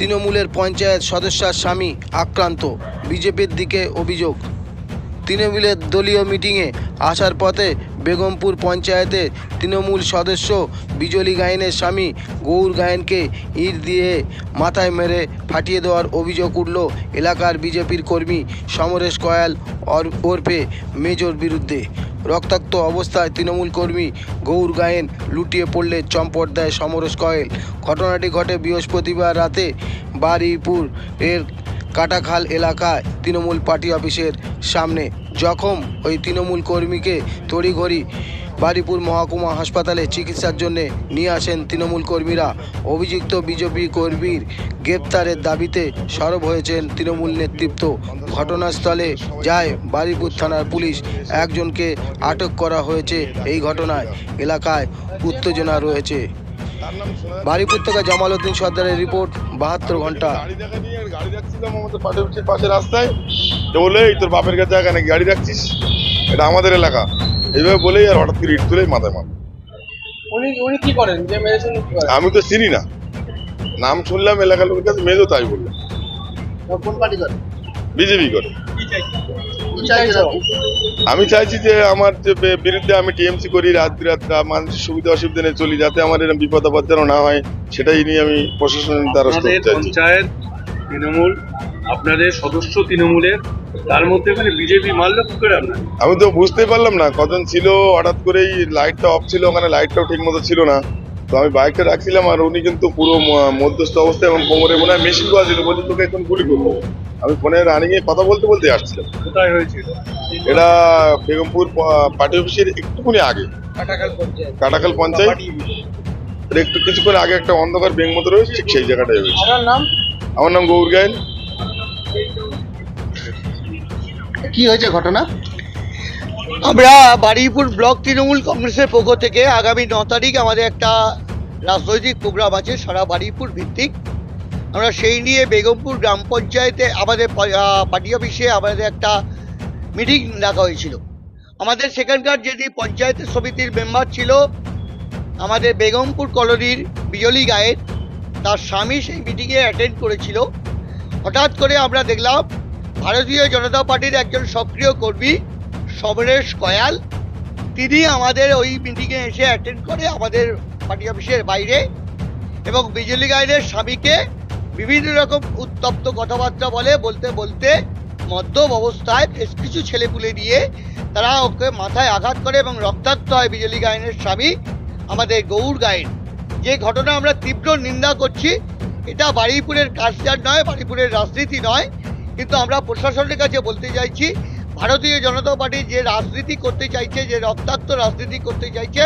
তৃণমূলের পঞ্চায়েত সদস্যার স্বামী আক্রান্ত। বিজেপির দিকে অভিযোগ। তৃণমূলের দলীয় মিটিংয়ে আসার পথে বেগমপুর পঞ্চায়েতে তৃণমূল সদস্য বিজলি গায়েনের স্বামী গৌর গায়েনকে ইট দিয়ে মাথায় মেরে ফাটিয়ে দেওয়ার অভিযোগ উঠল এলাকার বিজেপির কর্মী সমরেশ কয়াল ওর- ওরফে মেজর বিরুদ্ধে। রক্তাক্ত অবস্থায় তৃণমূল কর্মী গৌর গায়েন লুটিয়ে পড়লে চম্পট দেয় সমরস কয়েল। ঘটনাটি ঘটে বৃহস্পতিবার রাতে বারিপুর এর কাটাখাল এলাকায় তৃণমূল পার্টি অফিসের সামনে। জখম ওই তৃণমূল কর্মীকে তড়িঘড়ি বারুইপুর মহকুমা হাসপাতালে চিকিৎসার জন্য নিয়ে আসেন তৃণমূল কর্মীরা। অভিযুক্ত বিজেপি কর্মীর গ্রেপ্তারের দাবিতে সরব হয়েছেন তৃণমূল নেতৃত্ব। ঘটনাস্থলে যায় বারুইপুর থানার পুলিশ। একজনকে আটক করা হয়েছে এই ঘটনায়। এলাকায় উত্তেজনা রয়েছে। বারুইপুর থেকে জামাল উদ্দিন সর্দারের রিপোর্ট, বাহাত্তর ঘণ্টা। পাশে রাস্তায়। বলে তোর বাপের কাছে গাড়ি রাখছিস এটা আমাদের এলাকা। এইভাবে বলেই আর হঠাৎ করে ইট তুলেই মাথায় মার উনি উনি কি করেন? যে মেরেছেন কি করেন? আমি তো চিনি না। নাম শুনলাম এলাকার লোকের কাছে মেয়েও তাই বলল। কোন পার্টি করেন বিজেপি করে? আমি চাইছি যে আমার যে বিরুদ্ধে আমি টিএমসি করি রাত রাত মানুষের সুবিধা অসুবিধা নিয়ে চলি যাতে আমার এরকম বিপদ আপদ যেন না হয় সেটাই নিয়ে আমি প্রশাসনের দ্বারস্থ চাইছি। পঞ্চায়েত তৃণমূল আপনাদের সদস্য তৃণমূলের তার মধ্যে এখানে বিজেপি মারলো কি করে আপনার? আমি তো বুঝতেই পারলাম না কজন ছিল হঠাৎ করেই লাইটটা অফ ছিল ওখানে লাইটটাও ঠিক মতো ছিল না। তো আমি বাইকটা রাখছিলাম আর উনি কিন্তু পুরো মধ্যস্থ অবস্থায় এবং কোমরে মনে হয় মেশিন করা ছিল বলছি তোকে এখন গুলি করব। আমি ফোনে রানিং এ কথা বলতে বলতে আসছিলাম। কোথায় হয়েছিল? এটা বেগমপুর পার্টি অফিসের একটুখানি আগে। কাটাকাল পঞ্চায়েত। একটু কিছুক্ষণ আগে একটা অন্ধকার ব্যাংক মতো রয়েছে ঠিক সেই জায়গাটায় নাম? আমার নাম গৌর গায়েন। কি হয়েছে ঘটনা? আমরা বারুইপুর ব্লক তৃণমূল কংগ্রেসের পক্ষ থেকে আগামী ন তারিখ আমাদের একটা রাজনৈতিক প্রোগ্রাম আছে, সারা বারুইপুর ভিত্তিক। আমরা সেই নিয়ে বেগমপুর গ্রাম পঞ্চায়েতে আমাদের পার্টি অফিসে আমাদের একটা মিটিং ডাকা হয়েছিল। আমাদের সেখানকার যিনি পঞ্চায়েত সমিতির মেম্বার ছিল, আমাদের বেগমপুর কলোনির বিজলি গায়ের, তার স্বামী সেই মিটিংয়ে অ্যাটেন্ড করেছিল। হঠাৎ করে আমরা দেখলাম ভারতীয় জনতা পার্টির একজন সক্রিয় কর্মী সমরেশ কয়াল। তিনি আমাদের ওই মিটিংয়ে এসে অ্যাটেন্ড করে আমাদের পার্টি অফিসের বাইরে এবং বিজলি গাইডের স্বামীকে বিভিন্ন রকম উত্তপ্ত কথাবার্তা বলে, বলতে বলতে মদ্যপ অবস্থায় বেশ কিছু ছেলেপুলে নিয়ে তারা ওকে মাথায় আঘাত করে এবং রক্তাক্ত হয় বিজলি গায়নের স্বামী, আমাদের গৌর গায়েন যে ঘটনা আমরা তীব্র নিন্দা করছি এটা বারুইপুরের কালচার নয় বারুইপুরের রাজনীতি নয়। কিন্তু আমরা প্রশাসনের কাছে বলতে চাইছি, ভারতীয় জনতা পার্টি যে রাজনীতি করতে চাইছে, যে রক্তাক্ত রাজনীতি করতে চাইছে,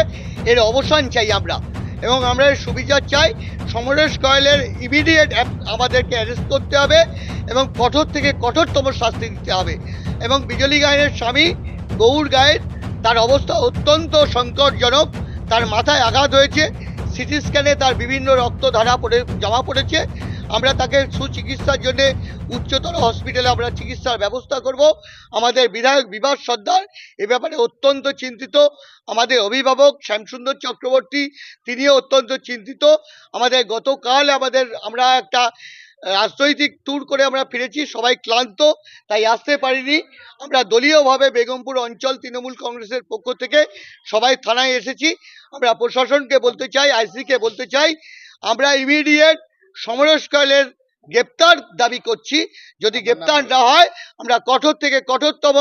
এর অবসান চাই আমরা। এবং আমরা এর সুবিচার চাই। সমরেশ কয়েলের ইমিডিয়েট আমাদেরকে অ্যারেস্ট করতে হবে এবং কঠোর থেকে কঠোরতম শাস্তি দিতে হবে। এবং বিজলি গায়ের স্বামী গৌর গায়ের, তার অবস্থা অত্যন্ত সংকটজনক। তার মাথায় আঘাত হয়েছে। সিটি স্ক্যানে তার বিভিন্ন রক্ত ধারা পড়ে, জমা পড়েছে। আমরা তাকে সুচিকিৎসার জন্য উচ্চতর হসপিটালে আমরা চিকিৎসার ব্যবস্থা করব। আমাদের বিধায়ক বিভাস সর্দার এ ব্যাপারে অত্যন্ত চিন্তিত। আমাদের অভিভাবক শ্যামসুন্দর চক্রবর্তী, তিনিও অত্যন্ত চিন্তিত। আমাদের গতকাল আমাদের, আমরা একটা রাজনৈতিক ট্যুর করে আমরা ফিরেছি সবাই ক্লান্ত তাই আসতে পারিনি। আমরা দলীয়ভাবে বেগমপুর অঞ্চল তৃণমূল কংগ্রেসের পক্ষ থেকে সবাই থানায় এসেছি। আমরা প্রশাসনকে বলতে চাই আইসিকে বলতে চাই আমরা ইমিডিয়েট সমরেশ কয়েলের গ্রেপ্তার দাবি করছি। যদি গ্রেপ্তার না হয় আমরা কঠোর থেকে কঠোরতম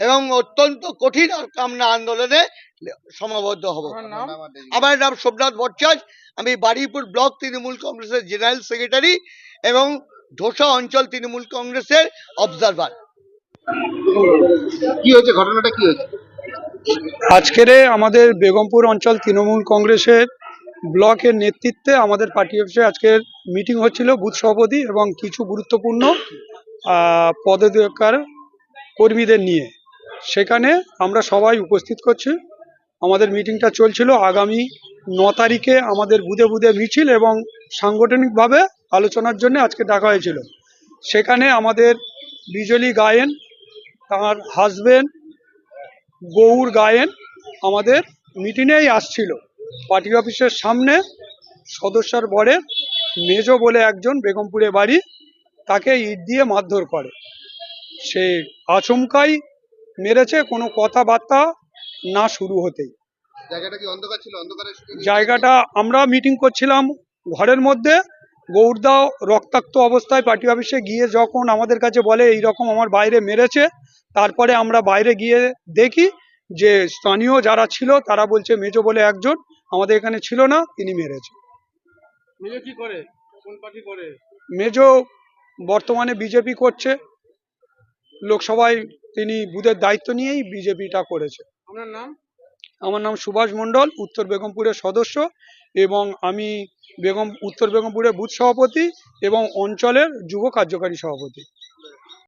এবং অত্যন্ত কঠিন আর কামনা আন্দোলনে সমাবদ্ধ হব। আমার নাম সোমনাথ ভট্টাচার্য আমি বারুইপুর ব্লক তৃণমূল কংগ্রেসের জেনারেল সেক্রেটারি। এবং ঢোসা অঞ্চল তৃণমূল কংগ্রেসের অবজারভার কি হয়েছে? ঘটনাটা কি হয়েছে? আজকের আমাদের বেগমপুর অঞ্চল তৃণমূল কংগ্রেসের ব্লকের নেতৃত্বে আমাদের পার্টি অফিসে আজকের মিটিং হচ্ছিল বুথ সভাপতি এবং কিছু গুরুত্বপূর্ণ পদাধিকার কর্মীদের নিয়ে। সেখানে আমরা সবাই উপস্থিত করছি। আমাদের মিটিংটা চলছিল আগামী ন তারিখে আমাদের বুধে বুধে মিছিল এবং সাংগঠনিকভাবে আলোচনার জন্য আজকে ডাকা হয়েছিল। সেখানে আমাদের বিজলি গায়েন তার হাজবেন্ড গৌর গায়েন আমাদের মিটিংয়েই আসছিল। পার্টি অফিসের সামনে সদস্যর বরে মেজ বলে একজন বেগমপুরে বাড়ি তাকে ইট দিয়ে মারধর করে। সে আচমকাই মেরেছে কোনো কথাবার্তা না শুরু হতেই। জায়গাটা কি অন্ধকার ছিল? অন্ধকারে জায়গাটা আমরা মিটিং করছিলাম ঘরের মধ্যে। গৌরদা রক্তাক্ত অবস্থায় পার্টি অফিসে গিয়ে যখন আমাদের কাছে বলে এই রকম আমার বাইরে মেরেছে তারপরে আমরা বাইরে গিয়ে দেখি যে স্থানীয় যারা ছিল তারা বলছে মেজো বলে একজন আমাদের এখানে ছিল না তিনি মেরেছে। মিলে কি করে? কোন পার্টি করে? মেজো বর্তমানে বিজেপি করছে। লোকসভায় তিনি বুথের দায়িত্ব নিয়েই বিজেপিটা করেছে। আপনার নাম? আমার নাম সুভাষ মণ্ডল, উত্তর বেগমপুরের সদস্য এবং আমি বেগম, উত্তর বেগমপুরের বুথ সভাপতি এবং অঞ্চলের যুব কার্যকারী সভাপতি।